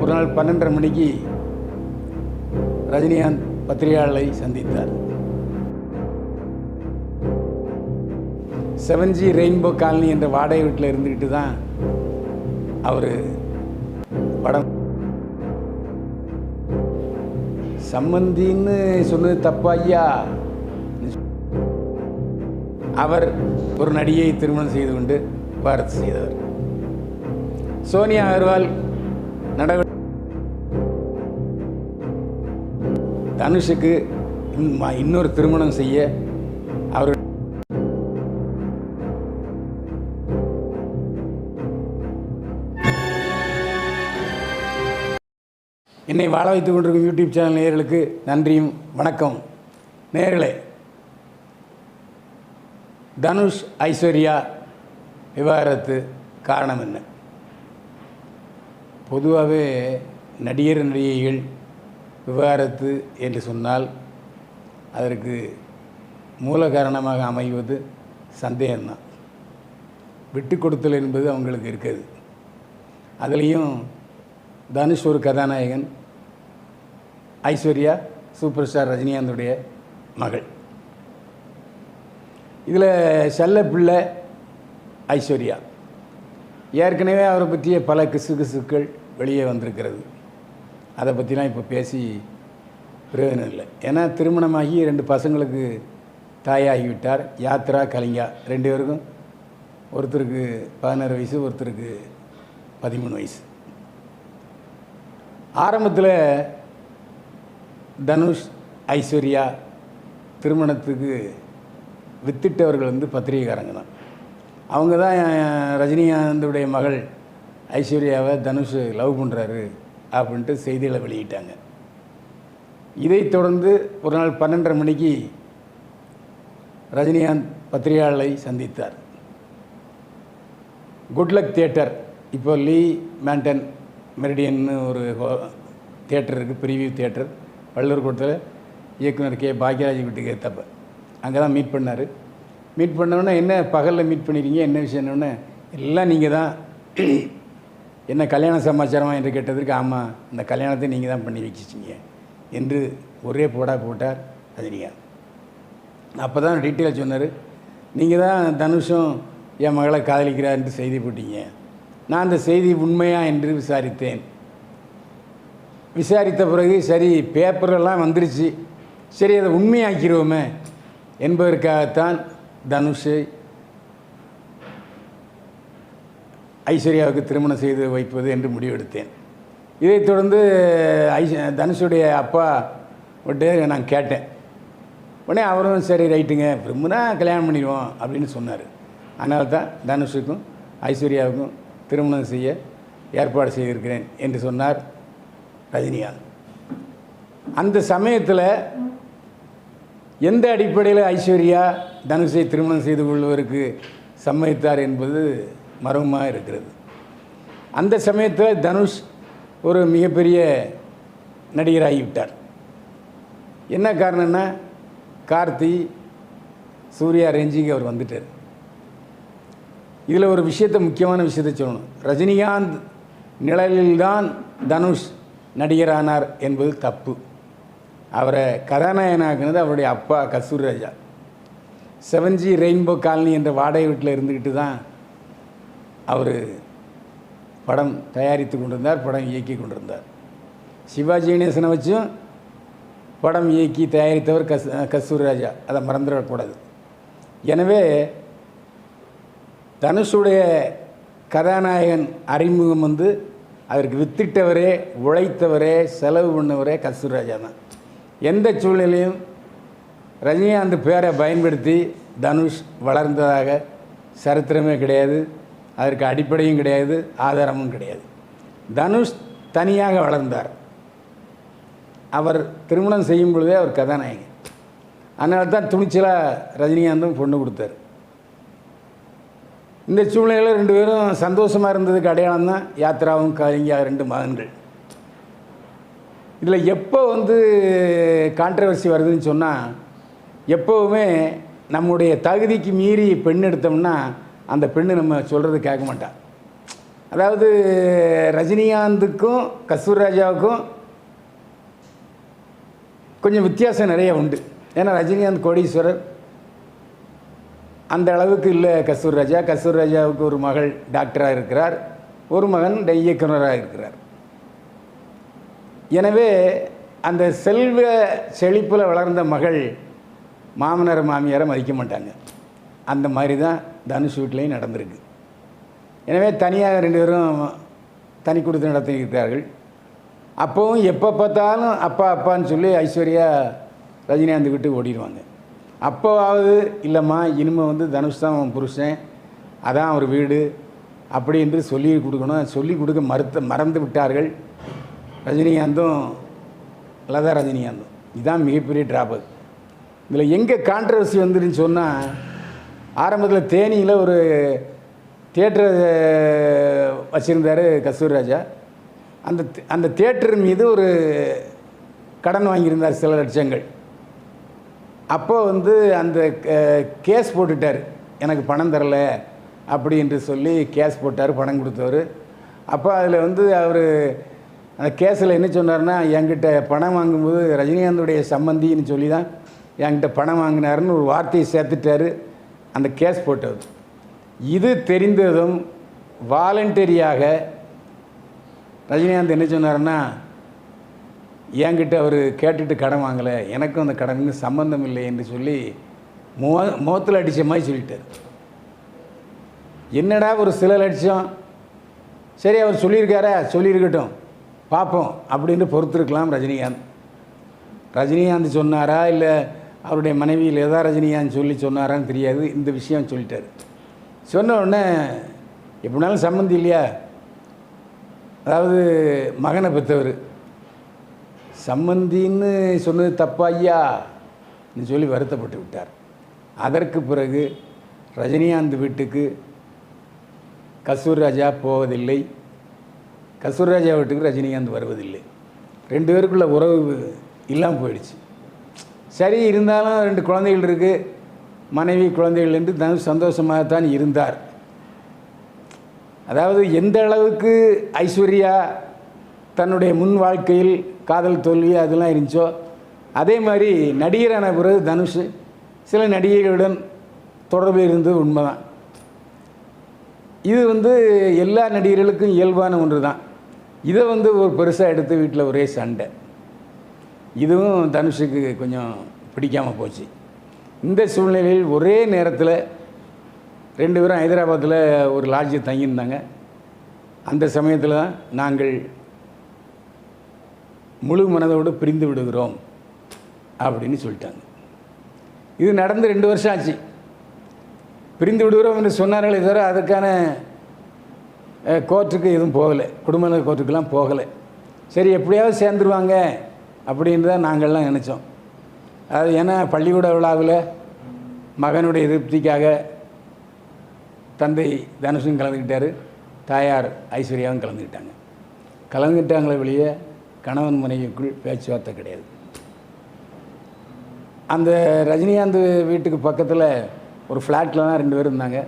ஒரு நாள் பன்னெண்டரை மணிக்கு ரஜினிகாந்த் பத்திரிகையாளரை சந்தித்தார். செவன் ஜி ரெயின்போ காலனி என்ற வாடகை வீட்டில் இருந்துக்கிட்டு தான் அவர் படம் சம்மந்தின்னு சொன்னது தப்பா ஐயா? அவர் ஒரு நடிகையை திருமணம் செய்து கொண்டு பாரத் செய்தவர். சோனியா அகர்வால் நடவடிக்கை தனுஷுக்கு இன்னொரு திருமணம் செய்ய அவர் என்னை வாழ வைத்துக் கொண்டிருக்கும் யூடியூப் சேனல் நேயர்களுக்கு நன்றியும் வணக்கம். நேர்களே தனுஷ் ஐஸ்வர்யா விவாகரத்து காரணம் என்ன? பொதுவாகவே நடிகர் நடிகைகள் விவகாரத்து என்று சொன்னால் அதற்கு மூல காரணமாக அமைவது சந்தேகம்தான். விட்டு கொடுத்தல் என்பது அவங்களுக்கு இருக்குது. அதுலேயும் தனுஷ் ஒரு கதாநாயகன் ஐஸ்வர்யா சூப்பர் ஸ்டார் ரஜினிகாந்துடைய மகள். இதில் செல்ல பிள்ளை ஐஸ்வர்யா. ஏற்கனவே அவரை பற்றிய பல கிசுகிசுக்கள் வெளியே வந்திருக்கிறது. அதை பற்றிலாம் இப்போ பேசி பிரயோஜனம் இல்லை. ஏன்னா திருமணமாகி ரெண்டு பசங்களுக்கு தாயாகிவிட்டார். யாத்ரா கலிங்கா ரெண்டு பேருக்கும் ஒருத்தருக்கு பதினாறு வயசு ஒருத்தருக்கு பதிமூணு வயசு. ஆரம்பத்தில் தனுஷ் ஐஸ்வர்யா திருமணத்துக்கு வித்திட்டவர்கள் வந்து பத்திரிகைக்காரங்க தான். அவங்க தான் ரஜினிகாந்துடைய மகள். ஐஸ்வர்யாவை தனுஷ் லவ் பண்ணுறாரு அப்படின்ட்டு செய்திகளை வெளியிட்டாங்க. இதைத் தொடர்ந்து ஒரு நாள் பன்னெண்டரை மணிக்கு ரஜினிகாந்த் பத்திரிகையாளரை சந்தித்தார். குட்லக் தியேட்டர் இப்போ லீ மேண்டன் மெரிடியன்னு ஒரு தியேட்டர் இருக்குது பிரிவியூ தியேட்டர் வள்ளூர் கூட்டத்தில் இயக்குனர் கே. பாக்யராஜ் வீட்டுக்கு ஏற்றப்ப அங்கே தான் மீட் பண்ணார். மீட் பண்ணோன்னே என்ன பகலில் மீட் பண்ணிக்கிறீங்க என்ன விஷயம்னு எல்லாம் நீங்கள் தான். என்ன கல்யாண சமாச்சாரமாக என்று கேட்டதற்கு ஆமாம் இந்த கல்யாணத்தை நீங்கள் தான் பண்ணி வச்சிச்சிங்க என்று ஒரே போடா போட்டார் ரஜினிகாந்த் அப்போ தான் டீட்டெயில் சொன்னார். நீங்கள் தான் தனுஷும் என் மகளை காதலிக்கிறார் என்று செய்தி போட்டீங்க. நான் அந்த செய்தி உண்மையா என்று விசாரித்தேன். விசாரித்த பிறகு சரி பேப்பரெல்லாம் வந்துருச்சு. சரி அதை உண்மையாக்கிடுவோமே என்பதற்காகத்தான் தனுஷை ஐஸ்வர்யாவுக்கு திருமணம் செய்து வைப்பது என்று முடிவெடுத்தேன். இதைத் தொடர்ந்து ஐஸ் தனுஷுடைய அப்பா விட்டு நான் கேட்டேன். உடனே அவரும் சரி ரைட்டுங்க விரும்புனா கல்யாணம் பண்ணிடுவோம் அப்படின்னு சொன்னார். அதனால தான் தனுஷுக்கும் ஐஸ்வர்யாவுக்கும் திருமணம் செய்ய ஏற்பாடு செய்திருக்கிறேன் என்று சொன்னார் ரஜினிகாந்த். அந்த சமயத்தில் எந்த அடிப்படையில் ஐஸ்வர்யா தனுஷை திருமணம் செய்து கொள்வதற்கு சம்மதித்தார் என்பது மர்மமாக இருக்கிறது. அந்த சமயத்தில் தனுஷ் ஒரு மிகப்பெரிய நடிகராகிவிட்டார் என்ன காரணம்னா கார்த்தி சூர்யா ரேஞ்சிக்கு அவர் வந்துட்டார். இதில் ஒரு விஷயத்தை முக்கியமான விஷயத்தை சொல்லணும். ரஜினிகாந்த் நிழலில்தான் தனுஷ் நடிகரானார் என்பது தப்பு. அவரை கதாநாயகனாக்குனது அவருடைய அப்பா Kasthuri Raja. Seven rainbow colony என்ற வாடகை வீட்டில் இருந்துக்கிட்டு தான் அவர் படம் தயாரித்து கொண்டிருந்தார் படம் இயக்கி கொண்டிருந்தார். சிவாஜி கணேசனை வச்சும் படம் இயக்கி தயாரித்தவர் கஸ் கஸ்தூர் ராஜா. அதை மறந்துடக்கூடாது. எனவே தனுஷுடைய கதாநாயகன் அறிமுகம் வந்து அதற்கு வித்திட்டவரே உழைத்தவரே செலவு பண்ணவரே கஸ்தூர் ராஜா தான். எந்த சூழ்நிலையும் ரஜினிகாந்த் பேரை பயன்படுத்தி தனுஷ் வளர்ந்ததாக சரித்திரமே கிடையாது. அதற்கு அடிப்படையும் கிடையாது ஆதாரமும் கிடையாது. தனுஷ் தனியாக வளர்ந்தார். அவர் திருமணம் செய்யும் பொழுதே அவர் கதாநாயகன் அதனால தான் துணிச்சலாக ரஜினிகாந்தும் பொண்ணு கொடுத்தார். இந்த சூழ்நிலையில் ரெண்டு பேரும் சந்தோஷமாக இருந்ததுக்கு அடையாளம் தான் யாத்ராவும் கலிங்கா ரெண்டு மகன்கள். இதில் எப்போ வந்து கான்ட்ரவர்சி வருதுன்னு சொன்னால் எப்போவுமே நம்முடைய தகுதிக்கு மீறி பெண் எடுத்தோம்னா அந்த பெண்ணு நம்ம சொல்கிறது கேட்க மாட்டான் அதாவது ரஜினிகாந்துக்கும் கஸ்தூர் ராஜாவுக்கும் கொஞ்சம் வித்தியாசம் நிறைய உண்டு. ஏன்னா ரஜினிகாந்த் கோடீஸ்வரர் அந்த அளவுக்கு இல்லை கஸ்தூர் ராஜா. கஸ்தூர் ராஜாவுக்கு ஒரு மகள் டாக்டராக இருக்கிறார். ஒரு மகன் ட- இயக்குனராக இருக்கிறார். எனவே அந்த செல்வ செழிப்பில் வளர்ந்த மகள் மாமனார் மாமியாரை மதிக்க மாட்டாங்க. அந்த மாதிரி தான் தனுஷ் வீட்லேயும் நடந்திருக்கு. எனவே தனியாக ரெண்டு பேரும் தனி கொடுத்து நடத்தியிருக்கிறார்கள். அப்போவும் எப்போ பார்த்தாலும் அப்பா அப்பான்னு சொல்லி ஐஸ்வர்யா ரஜினிகாந்த் வீட்டுக்கு ஓடிடுவாங்க. அப்போவாவது இல்லைம்மா இனிமேல் வந்து தனுஷ் தான் அவன் புருஷன். அதான் அவர் வீடு. அப்படி என்று சொல்லி கொடுக்கணும். சொல்லி கொடுக்க மறுத்த மறந்து விட்டார்கள். ரஜினிகாந்தும் லதா ரஜினிகாந்தும். இதுதான் மிகப்பெரிய ட்ராபக் இதில் எங்கே கான்ட்ரவர்சி வந்துருன்னு சொன்னால் ஆரம்பத்தில் தேனியில் ஒரு தியேட்டர் வச்சுருந்தார் கஸ்தூர்ராஜா அந்த அந்த தேட்டர் மீது ஒரு கடன் வாங்கியிருந்தார் சில லட்சங்கள். அப்போ வந்து அந்த கேஸ் போட்டுட்டார். எனக்கு பணம் தரல அப்படின்ட்டு சொல்லி கேஸ் போட்டார் பணம் கொடுத்தவர். அப்போ அதில் வந்து அவர் அந்த கேஸில் என்ன சொன்னார்னா என்கிட்ட பணம் வாங்கும்போது ரஜினிகாந்துடைய சம்மந்தின்னு சொல்லி தான் என்கிட்ட பணம் வாங்கினாருன்னு ஒரு வார்த்தையை சேர்த்துட்டாரு. அந்த கேஸ் போட்டது. இது தெரிந்ததும் வாலண்டரியாக ரஜினிகாந்த் என்ன சொன்னார்னா என்கிட்ட அவர் கேட்டுட்டு கடன் வாங்கலை. எனக்கும் அந்த கடனுக்கு சம்மந்தம் இல்லை என்று சொல்லி மோ முகத்தில் அடித்த மாதிரி சொல்லிட்டார். என்னடா ஒரு சில லட்சம் சரி அவர் சொல்லியிருக்காரா? சொல்லியிருக்கட்டும். பார்ப்போம் அப்படின்னு பொறுத்திருக்கலாம் ரஜினிகாந்த். ரஜினிகாந்த் சொன்னாரா இல்லை அவருடைய மனைவி லதா ரஜினிகாந்த் சொல்லி சொன்னாரான்னு தெரியாது இந்த விஷயம் சொல்லிட்டார். சொன்ன உடனே எப்படினாலும் சம்மந்தி இல்லையா? அதாவது மகனை பெற்றவர். சம்மந்தின்னு சொன்னது தப்பா ஐயா? சொல்லி வருத்தப்பட்டு விட்டார். அதற்கு பிறகு ரஜினிகாந்த் வீட்டுக்கு கசூர் ராஜா போவதில்லை. கஸ்தூரி வீட்டுக்கு ரஜினிகாந்த் வருவதில்லை. ரெண்டு பேருக்குள்ள உறவு இல்லாமல் போயிடுச்சு. சரி இருந்தாலும் ரெண்டு குழந்தைகள் இருக்குது மனைவி குழந்தைகள் என்று தனுஷ் சந்தோஷமாகத்தான் இருந்தார். அதாவது எந்த அளவுக்கு ஐஸ்வர்யா தன்னுடைய முன் வாழ்க்கையில் காதல் தோல்வி அதெல்லாம் இருந்துச்சோ அதே மாதிரி நடிகரான பிறகு தனுஷ் சில நடிகைகளுடன் தொடர்பு இருந்தது உண்மைதான். இது வந்து எல்லா நடிகர்களுக்கும் இயல்பான ஒன்று தான் இதை வந்து ஒரு பெருசாக எடுத்து வீட்டில் ஒரே சண்டை. இதுவும் தனுஷுக்கு கொஞ்சம் பிடிக்காமல் போச்சு. இந்த சூழ்நிலையில் ஒரே நேரத்தில் ரெண்டு பேரும் ஹைதராபாத்தில் ஒரு லாட்ஜில் தங்கியிருந்தாங்க. அந்த சமயத்தில் தான் நாங்கள் முழு மனதோடு பிரிந்து விடுகிறோம். அப்படின்னு சொல்லிட்டாங்க. இது நடந்து ரெண்டு வருஷம் ஆச்சு. பிரிந்து விடுகிறோம் என்று சொன்னார்களே தவிர அதுக்கான கோர்ட்டுக்கு எதுவும் போகலை. குடும்ப நல கோர்ட்டுக்கெல்லாம் போகலை. சரி எப்படியாவது சேர்ந்துருவாங்க அப்படின்னு தான் நாங்கள்லாம் நினச்சோம். அது ஏன்னா பள்ளிக்கூட விழாவில் மகனுடைய திருப்திக்காக தந்தை தனுஷும் கலந்துக்கிட்டார் தாயார் ஐஸ்வர்யாவும் கலந்துக்கிட்டாங்க. கலந்துக்கிட்டாங்களே வெளியே கணவன் மனைவிக்குள் பேச்சுவார்த்தை கிடையாது. அந்த ரஜினிகாந்த் வீட்டுக்கு பக்கத்தில் ஒரு ஃப்ளாட்டில் தான் ரெண்டு பேர் இருந்தாங்க.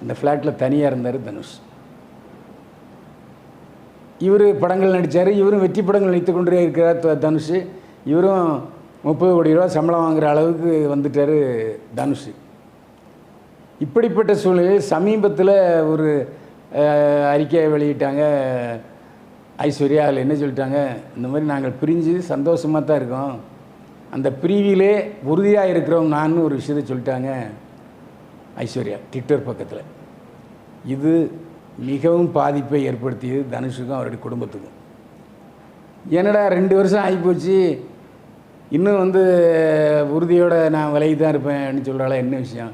அந்த ஃப்ளாட்டில் தனியாக இருந்தார் தனுஷ். இவர் படங்கள் நடித்தார் இவரும் வெற்றி படங்கள் நடித்து கொண்டே இருக்கிறார் த- தனுஷ். இவரும் முப்பது கோடி ரூபா சம்பளம் வாங்குற அளவுக்கு வந்துட்டார் தனுஷ். இப்படிப்பட்ட சூழ்நிலையில் சமீபத்தில் ஒரு அறிக்கையை வெளியிட்டாங்க. ஐஸ்வர்யா அதில் என்ன சொல்லிட்டாங்க? இந்த மாதிரி நாங்கள் பிரிஞ்சு சந்தோஷமாக தான் இருக்கோம். அந்த பிரிவிலே உறுதியாக இருக்கிறோம் நான் ஒரு விஷயத்தை சொல்லிட்டாங்க. ஐஸ்வர்யா ட்விட்டர் பக்கத்தில். இது மிகவும் பாதிப்பை ஏற்படுத்தியது தனுஷுக்கும் அவருடைய குடும்பத்துக்கும். என்னடா ரெண்டு வருஷம் ஆகிப்போச்சு? இன்னும் வந்து உறுதியோடு நான் விலகி தான் இருப்பேன்னு சொல்கிறாளா என்ன விஷயம்?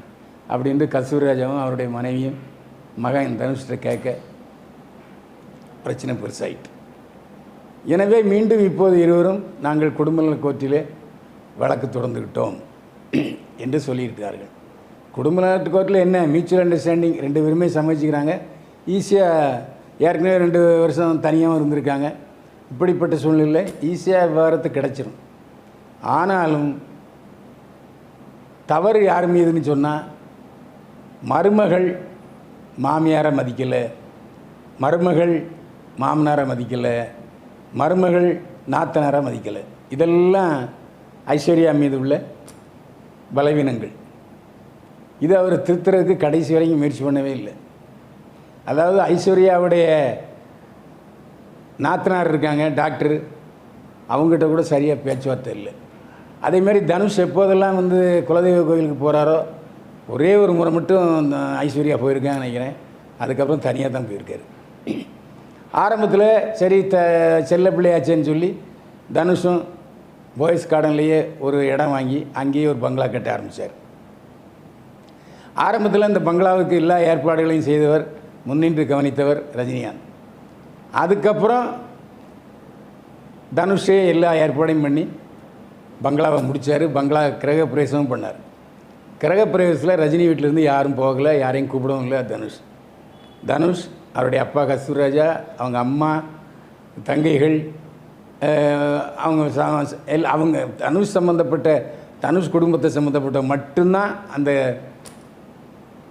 அப்படின்ட்டு கஸ்தூரிராஜாவும் அவருடைய மனைவியும் மகன் தனுஷ்கிட்ட கேட்க பிரச்சனை பெருசாயிட்டு. எனவே மீண்டும் இப்போது இருவரும் நாங்கள் குடும்ப நல கோர்ட்டிலே வழக்கு தொடர்ந்துக்கிட்டோம் என்று சொல்லியிருக்கிறார்கள். குடும்ப நல கோர்ட்டில் என்ன? மியூச்சுவல் அண்டர்ஸ்டாண்டிங் ரெண்டு பேருமே சமைச்சிக்கிறாங்க ஈஸியாக ஏற்கனவே ரெண்டு வருஷம் தனியாகவும் இருந்திருக்காங்க. இப்படிப்பட்ட சூழ்நிலையில் ஈஸியாக விவரத்து கிடச்சிரும். ஆனாலும் தவறு யார் மீதுன்னு சொன்னால் மருமகள் மாமியாரை மதிக்கலை மருமகள் மாமனாரை மதிக்கலை மருமகள் நாத்தனாரை மதிக்கலை. இதெல்லாம் ஐஸ்வர்யா மீது உள்ள பலவீனங்கள். இது அவர் திருத்துறதுக்கு கடைசி வரைக்கும் முயற்சி பண்ணவே இல்லை. அதாவது ஐஸ்வர்யாவுடைய நாத்தனார் இருக்காங்க டாக்டர். அவங்ககிட்ட கூட சரியாக பேச்சுவார்த்தை இல்லை. அதேமாரி தனுஷ் எப்போதெல்லாம் வந்து குலதெய்வ கோயிலுக்கு போகிறாரோ ஒரே ஒரு முறை மட்டும் இந்த ஐஸ்வர்யா போயிருக்கான்னு நினைக்கிறேன். அதுக்கப்புறம் தனியாக தான் போயிருக்காரு. ஆரம்பத்தில் சரி த செல்ல பிள்ளையாச்சேன்னு சொல்லி தனுஷும் பாய்ஸ் கார்டன்லேயே ஒரு இடம் வாங்கி அங்கேயே ஒரு பங்களா கட்ட ஆரம்பித்தார் ஆரம்பத்தில் இந்த பங்களாவுக்கு எல்லா ஏற்பாடுகளையும் செய்தவர் முன்னின்று கவனித்தவர் ரஜினிகாந்த். அதுக்கப்புறம் தனுஷே எல்லா ஏற்பாடையும் பண்ணி பங்களாவை முடித்தார் பங்களா கிரக பிரவேசமும் பண்ணார். கிரக பிரவேசத்தில் ரஜினி வீட்டிலேருந்து யாரும் போகலை யாரையும் கூப்பிடவும் இல்லை தனுஷ். தனுஷ் அவருடைய அப்பா கஸ்தூராஜா அவங்க அம்மா தங்கைகள் அவங்க எல் அவங்க தனுஷ் சம்மந்தப்பட்ட தனுஷ் குடும்பத்தை சம்மந்தப்பட்ட மட்டும்தான் அந்த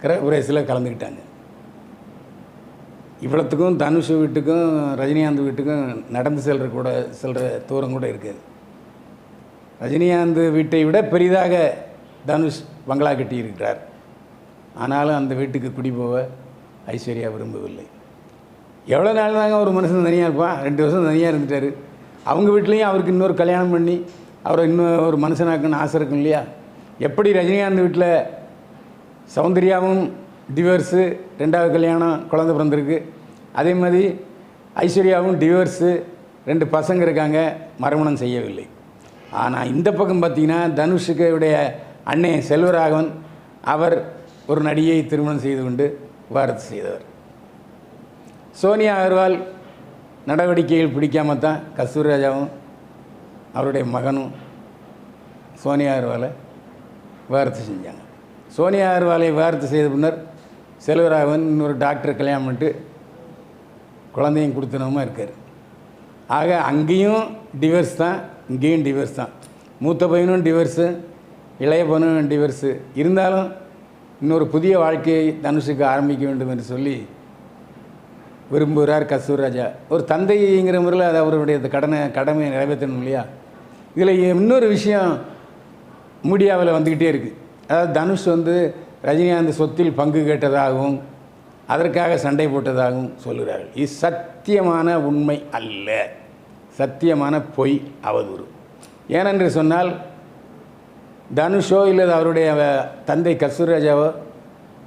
கிரக ரேஸில் கலந்துக்கிட்டாங்க. இவ்வளோத்துக்கும் தனுஷ் வீட்டுக்கும் ரஜினிகாந்த் வீட்டுக்கும் நடந்து செல்ற கூட செல்கிற தூரம் கூட இருக்குது ரஜினிகாந்த் வீட்டை விட பெரிதாக தனுஷ் பங்களா கட்டி இருக்கிறார். ஆனாலும் அந்த வீட்டுக்கு குடி போக ஐஸ்வர்யா விரும்பவில்லை. எவ்வளோ நாள் தாங்க ஒரு மனுஷன் தனியாக இருப்பான் ரெண்டு வருஷம் தனியாக இருந்துட்டார். அவங்க வீட்லேயும் அவருக்கு இன்னொரு கல்யாணம் பண்ணி அவரை இன்னும் ஒரு மனுஷனாக்குன்னு ஆசை இருக்கும் இல்லையா? எப்படி ரஜினிகாந்த் வீட்டில் சௌந்தர்யாவும் டிவோர்ஸு ரெண்டாவது கல்யாணம் குழந்த பிறந்திருக்கு. அதே மாதிரி ஐஸ்வர்யாவும் டிவோர்ஸு ரெண்டு பசங்க இருக்காங்க மறுமணம் செய்யவில்லை. ஆனால் இந்த பக்கம் பார்த்தீங்கன்னா தனுஷுக்குடைய உடைய செல்வராகவன் அவர் ஒரு நடிகையை திருமணம் செய்து கொண்டு வாரத்து செய்தவர். சோனியா அகர்வால் நடவடிக்கைகள் பிடிக்காம தான் கஸ்தூர் ராஜாவும் அவருடைய மகனும் சோனியா அகர்வாலை வாரத்து செஞ்சாங்க. சோனியா அகர்வாலை விவாகரத்து செய்த பின்னர் செல்வராகவன் இன்னொரு டாக்டர் கல்யாணம் பண்ணிட்டு குழந்தையும் கொடுத்தனவுமா இருக்கார். ஆக அங்கேயும் டிவர்ஸ் தான் இங்கேயும் டிவர்ஸ் தான். மூத்த பையனும் டிவர்ஸு இளைய பையனும் டிவர்ஸு இருந்தாலும் இன்னொரு புதிய வாழ்க்கையை தனுஷுக்கு ஆரம்பிக்க வேண்டும் என்று சொல்லி விரும்புகிறார் கஸ்தூர்ராஜா ஒரு தந்தைங்கிற முறையில் அது அவருடைய கடனை கடமையை நிறைவேற்றணும் இல்லையா? இதில் இன்னொரு விஷயம் மீடியாவில் வந்துக்கிட்டே இருக்குது அதாவது தனுஷ் வந்து ரஜினிகாந்த் சொத்தில் பங்கு கேட்டதாகவும் அதற்காக சண்டை போட்டதாகவும் சொல்கிறார்கள் இது சத்தியமான உண்மை அல்ல. சத்தியமான பொய் அவதூறு. ஏனென்று சொன்னால் தனுஷோ இல்லது அவருடைய தந்தை கஸ்தூர்ராஜாவோ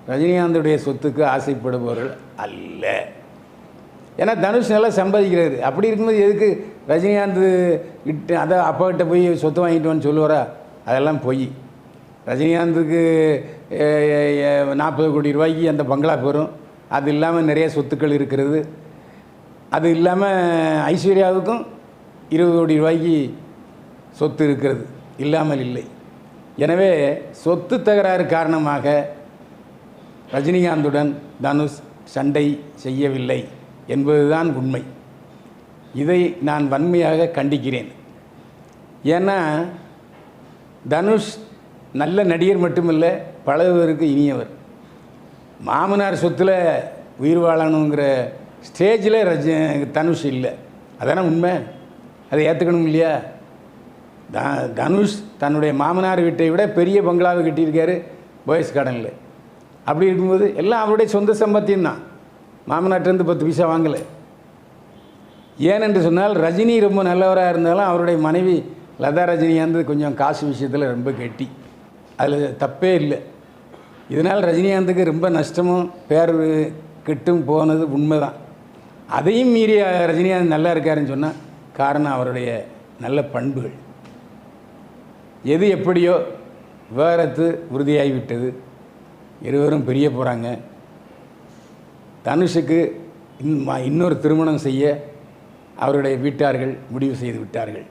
ரஜினிகாந்துடைய சொத்துக்கு ஆசைப்படுபவர்கள் அல்ல. ஏன்னா தனுஷ் நல்லா சம்பாதிக்கிறாரு. அப்படி இருக்கும்போது எதுக்கு ரஜினிகாந்த் கிட்ட அதை அப்பா கிட்ட போய் சொத்து வாங்கிட்டு வந்து சொல்லுவாரா? அதெல்லாம் பொய். ரஜினிகாந்துக்கு நாற்பது கோடி ரூபாய்க்கு அந்த பங்களா பெறும். அது இல்லாமல் நிறைய சொத்துக்கள் இருக்கிறது. அது இல்லாமல் ஐஸ்வர்யாவுக்கும் இருபது கோடி ரூபாய்க்கு சொத்து இருக்கிறது. இல்லாமல் இல்லை. எனவே சொத்து தகராறு காரணமாக ரஜினிகாந்துடன் தனுஷ் சண்டை செய்யவில்லை என்பதுதான் உண்மை. இதை நான் வன்மையாக கண்டிக்கிறேன். ஏன்னா தனுஷ் நல்ல நடிகர் மட்டுமல்ல பழகுவதற்கு இனியவர். மாமனார் சொத்தில் உயிர் வாழணுங்கிற ஸ்டேஜில் ரஜ தனுஷ் இல்லை. அதானே உண்மை? அதை ஏற்றுக்கணும் இல்லையா? த தனுஷ் தன்னுடைய மாமனார் வீட்டை விட பெரிய பங்களாவை கட்டியிருக்காரு பாய்ஸ் கார்டனில். அப்படி இருக்கும்போது எல்லாம் அவருடைய சொந்த சம்பத்தியம் தான். மாமனாட்டிலேருந்து பத்து பைசா வாங்கலை. ஏனென்று சொன்னால் ரஜினி ரொம்ப நல்லவராக இருந்தாலும் அவருடைய மனைவி லதா ரஜினிகாந்த் கொஞ்சம் காசு விஷயத்தில் ரொம்ப கெட்டி. அதில் தப்பே இல்லை. இதனால் ரஜினிகாந்துக்கு ரொம்ப நஷ்டமும் பேர் கெட்டும் போனது உண்மை தான் அதையும் மீறி ரஜினிகாந்த் நல்லா இருக்காருன்னு சொன்னால் காரணம் அவருடைய நல்ல பண்புகள். எது எப்படியோ விவகாரத்து உறுதியாகிவிட்டது இருவரும் பிரிய போகிறாங்க தனுஷுக்கு இன்- இன்னொரு திருமணம் செய்ய அவருடைய வீட்டார்கள் முடிவு செய்து விட்டார்கள்.